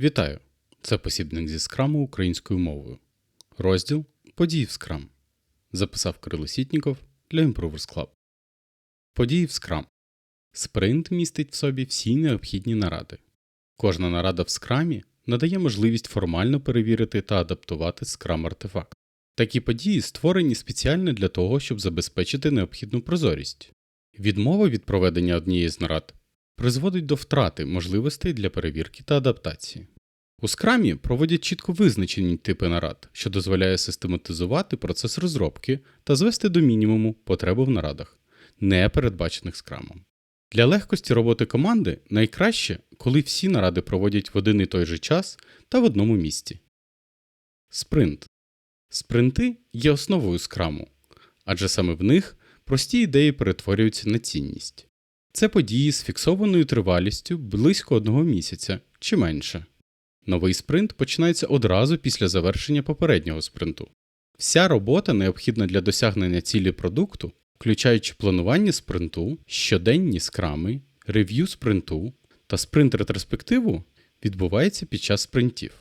Вітаю! Це посібник зі скраму українською мовою. Розділ Події в скрам. Записав Кирило Сітніков для Improvers Club. Події в скрам. Спринт містить в собі всі необхідні наради. Кожна нарада в скрамі надає можливість формально перевірити та адаптувати скрам артефакт. Такі події створені спеціально для того, щоб забезпечити необхідну прозорість. Відмова від проведення однієї з нарад призводить до втрати можливостей для перевірки та адаптації. У скрамі проводять чітко визначені типи нарад, що дозволяє систематизувати процес розробки та звести до мінімуму потребу в нарадах, не передбачених скрамом. Для легкості роботи команди найкраще, коли всі наради проводять в один і той же час та в одному місці. Спринт. Спринти є основою скраму, адже саме в них прості ідеї перетворюються на цінність. Це події з фіксованою тривалістю близько одного місяця чи менше. Новий спринт починається одразу після завершення попереднього спринту. Вся робота необхідна для досягнення цілі продукту, включаючи планування спринту, щоденні скрами, рев'ю спринту та спринт ретроспективу, відбувається під час спринтів.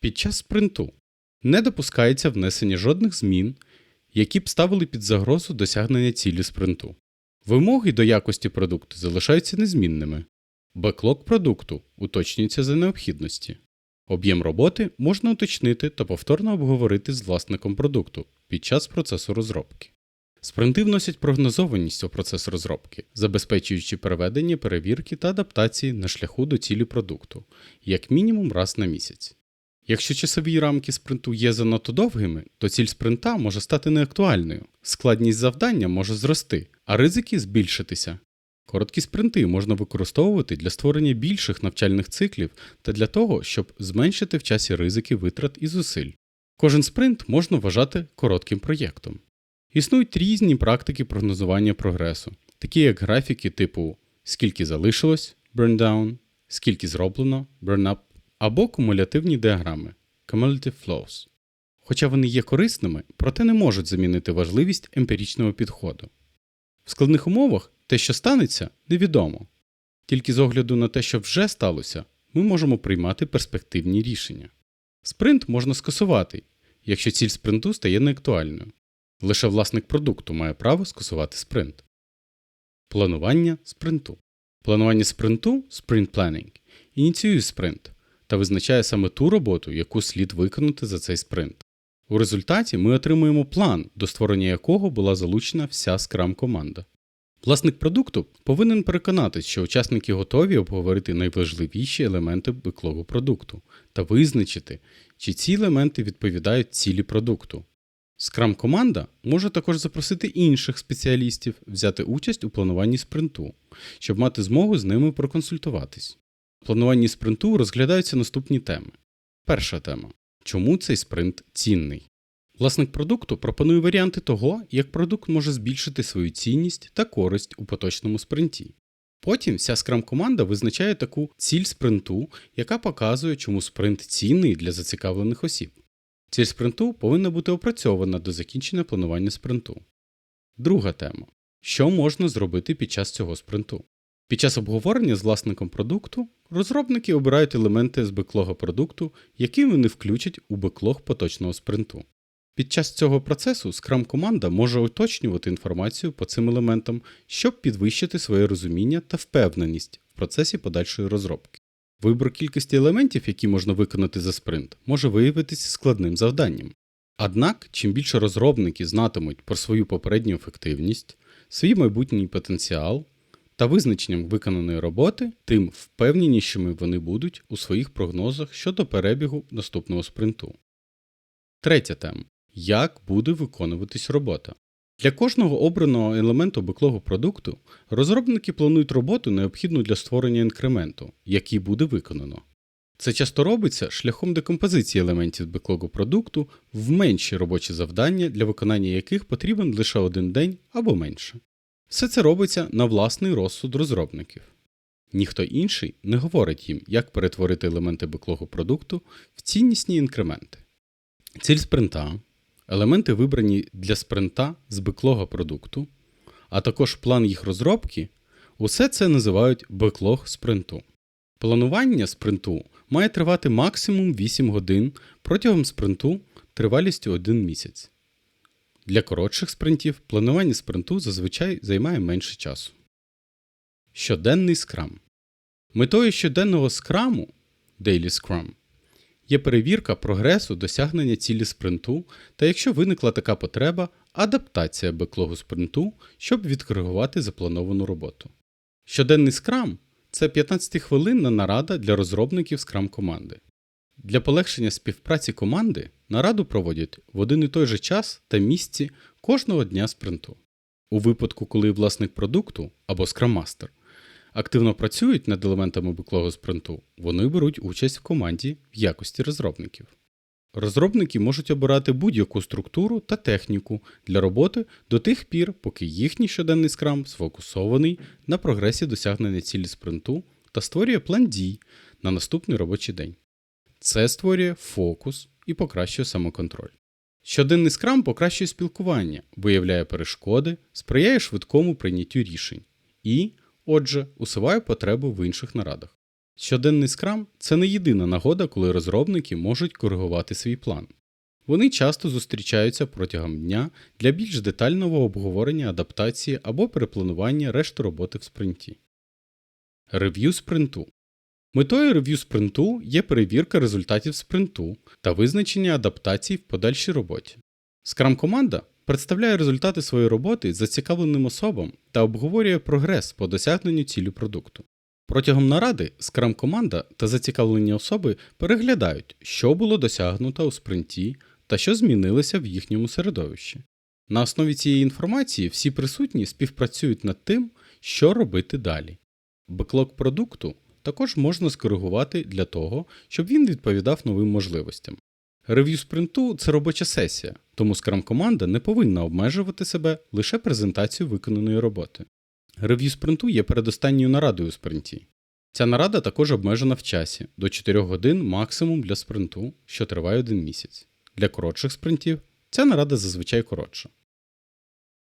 Під час спринту не допускається внесення жодних змін, які б ставили під загрозу досягнення цілі спринту. Вимоги до якості продукту залишаються незмінними. Беклог продукту уточнюється за необхідності. Об'єм роботи можна уточнити та повторно обговорити з власником продукту під час процесу розробки. Спринти вносять прогнозованість у процес розробки, забезпечуючи переведення перевірки та адаптації на шляху до цілі продукту, як мінімум раз на місяць. Якщо часові рамки спринту є занадто довгими, то ціль спринта може стати неактуальною, складність завдання може зрости, а ризики збільшитися. Короткі спринти можна використовувати для створення більших навчальних циклів та для того, щоб зменшити в часі ризики витрат і зусиль. Кожен спринт можна вважати коротким проєктом. Існують різні практики прогнозування прогресу, такі як графіки типу скільки залишилось burn down, скільки зроблено burn up, або кумулятивні діаграми cumulative flows. Хоча вони є корисними, проте не можуть замінити важливість емпіричного підходу. В складних умовах те, що станеться, невідомо. Тільки з огляду на те, що вже сталося, ми можемо приймати перспективні рішення. Спринт можна скасувати, якщо ціль спринту стає неактуальною. Лише власник продукту має право скасувати спринт. Планування спринту. Планування спринту Sprint Planning ініціює спринт та визначає саме ту роботу, яку слід виконати за цей спринт. У результаті ми отримуємо план, до створення якого була залучена вся скрам команда. Власник продукту повинен переконатись, що учасники готові обговорити найважливіші елементи беклогу продукту та визначити, чи ці елементи відповідають цілі продукту. Скрам команда може також запросити інших спеціалістів взяти участь у плануванні спринту, щоб мати змогу з ними проконсультуватись. У плануванні спринту розглядаються наступні теми. Перша тема чому цей спринт цінний. Власник продукту пропонує варіанти того, як продукт може збільшити свою цінність та користь у поточному спринті. Потім вся скрам-команда визначає таку ціль спринту, яка показує, чому спринт цінний для зацікавлених осіб. Ціль спринту повинна бути опрацьована до закінчення планування спринту. Друга тема що можна зробити під час цього спринту. Під час обговорення з власником продукту розробники обирають елементи з беклога продукту, які вони включать у беклог поточного спринту. Під час цього процесу Scrum команда може уточнювати інформацію по цим елементам, щоб підвищити своє розуміння та впевненість в процесі подальшої розробки. Вибор кількості елементів, які можна виконати за спринт, може виявитися складним завданням. Однак, чим більше розробники знатимуть про свою попередню ефективність, свій майбутній потенціал та визначенням виконаної роботи, тим впевненішими вони будуть у своїх прогнозах щодо перебігу наступного спринту. Третя тема як буде виконуватись робота. Для кожного обраного елементу беклогу продукту розробники планують роботу, необхідну для створення інкременту, який буде виконано. Це часто робиться шляхом декомпозиції елементів беклогу продукту в менші робочі завдання, для виконання яких потрібен лише один день або менше. Все це робиться на власний розсуд розробників. Ніхто інший не говорить їм, як перетворити елементи беклогу продукту в ціннісні інкременти. Ціль спринта елементи вибрані для спринта з беклога продукту, а також план їх розробки, усе це називають беклог спринту. Планування спринту має тривати максимум 8 годин протягом спринту тривалістю 1 місяць. Для коротших спринтів планування спринту зазвичай займає менше часу. Щоденний скрам. Метою щоденного скраму Daily Scrum є перевірка прогресу досягнення цілі спринту та, якщо виникла така потреба, адаптація беклогу спринту, щоб відкоригувати заплановану роботу. Щоденний скрам це 15-хвилинна нарада для розробників скрам команди. Для полегшення співпраці команди нараду проводять в один і той же час та місці кожного дня спринту. У випадку, коли власник продукту або Scrum-Master активно працюють над елементами беклогу спринту, вони беруть участь в команді в якості розробників. Розробники можуть обирати будь-яку структуру та техніку для роботи до тих пір, поки їхній щоденний скрам сфокусований на прогресі досягнення цілі спринту та створює план дій на наступний робочий день. Це створює фокус і покращує самоконтроль. Щоденний скрам покращує спілкування, виявляє перешкоди, сприяє швидкому прийняттю рішень і, отже, усуває потребу в інших нарадах. Щоденний скрам це не єдина нагода, коли розробники можуть коригувати свій план. Вони часто зустрічаються протягом дня для більш детального обговорення адаптації або перепланування решти роботи в спринті. Рев'ю спринту Метою рев'ю спринту є перевірка результатів спринту та визначення адаптацій в подальшій роботі. Scrum команда представляє результати своєї роботи зацікавленим особам та обговорює прогрес по досягненню цілі продукту. Протягом наради Scrum команда та зацікавлені особи переглядають, що було досягнуто у спринті та що змінилося в їхньому середовищі. На основі цієї інформації всі присутні співпрацюють над тим, що робити далі. Беклог продукту також можна скоригувати для того, щоб він відповідав новим можливостям. Рев'ю спринту це робоча сесія, тому Scrum команда не повинна обмежувати себе лише презентацією виконаної роботи. Рев'ю спринту є передостанньою нарадою у спринті. Ця нарада також обмежена в часі до 4 годин максимум для спринту, що триває один місяць. Для коротших спринтів ця нарада зазвичай коротша.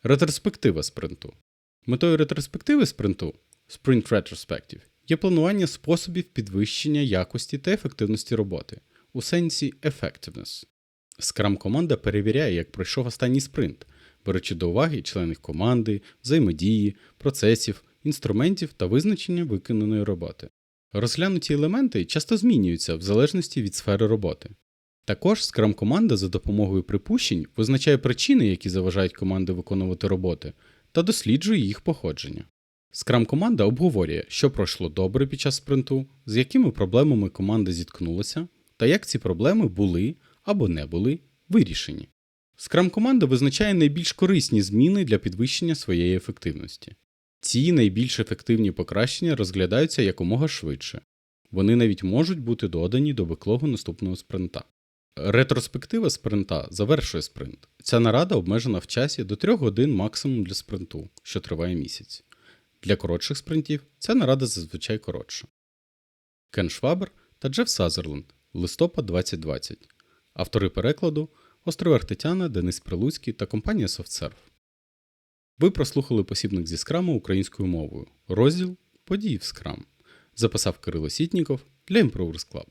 Ретроспектива спринту. Метою ретроспективи спринту Sprint Retrospective є планування способів підвищення якості та ефективності роботи у сенсі effectiveness. Scrum команда перевіряє, як пройшов останній спринт, беручи до уваги членів команди, взаємодії, процесів, інструментів та визначення виконаної роботи. Розглянуті елементи часто змінюються в залежності від сфери роботи. Також Scrum команда за допомогою припущень визначає причини, які заважають команди виконувати роботи, та досліджує їх походження. Scrum команда обговорює, що пройшло добре під час спринту, з якими проблемами команда зіткнулася, та як ці проблеми були або не були вирішені. Scrum команда визначає найбільш корисні зміни для підвищення своєї ефективності. Ці найбільш ефективні покращення розглядаються якомога швидше. Вони навіть можуть бути додані до беклогу наступного спринта. Ретроспектива спринта завершує спринт. Ця нарада обмежена в часі до 3 годин максимум для спринту, що триває місяць. Для коротших спринтів ця нарада зазвичай коротша. Кен Швабер та Джеф Сазерленд. Листопад 2020. Автори перекладу Островер Тетяна, Денис Прилуцький та компанія SoftServe. Ви прослухали посібник зі скраму українською мовою. Розділ Події в скрам. Записав Кирило Сітніков для Improvers Club.